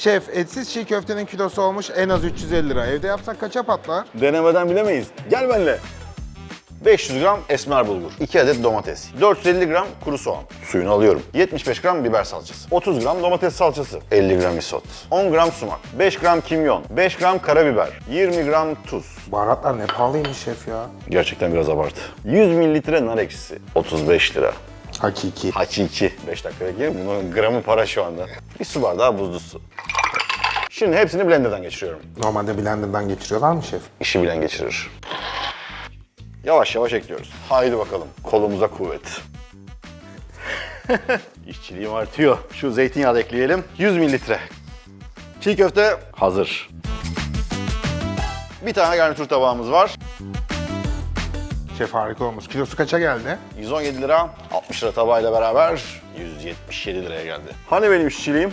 Şef etsiz çiğ köftenin kilosu olmuş en az 350 lira. Evde yapsak kaça patlar? Denemeden bilemeyiz. Gel benimle. 500 gram esmer bulgur, 2 adet domates, 450 gram kuru soğan, suyunu alıyorum, 75 gram biber salçası, 30 gram domates salçası, 50 gram isot, 10 gram sumak, 5 gram kimyon, 5 gram karabiber, 20 gram tuz. Baharatlar ne pahalıymış şef ya. Gerçekten biraz abartı. 100 mililitre nar ekşisi, 35 lira. Hakiki. Hakiki. 5 dakika bekleyin. Bunun gramı para şu anda. Bir su bardağı buzlu su. Şimdi hepsini blenderdan geçiriyorum. Normalde blenderdan geçiriyorlar mı şef? İşi bilen geçirir. Yavaş yavaş ekliyoruz. Haydi bakalım. Kolumuza kuvvet. İşçiliğim artıyor. Şu zeytinyağı da ekleyelim. 100 mililitre. Çiğ köfte hazır. Bir tane garnitür tabağımız var. Şef harika olmuş. Kilosu kaça geldi? 117 lira, 60 lira tabağıyla beraber 177 liraya geldi. Hani benim işçiliğim?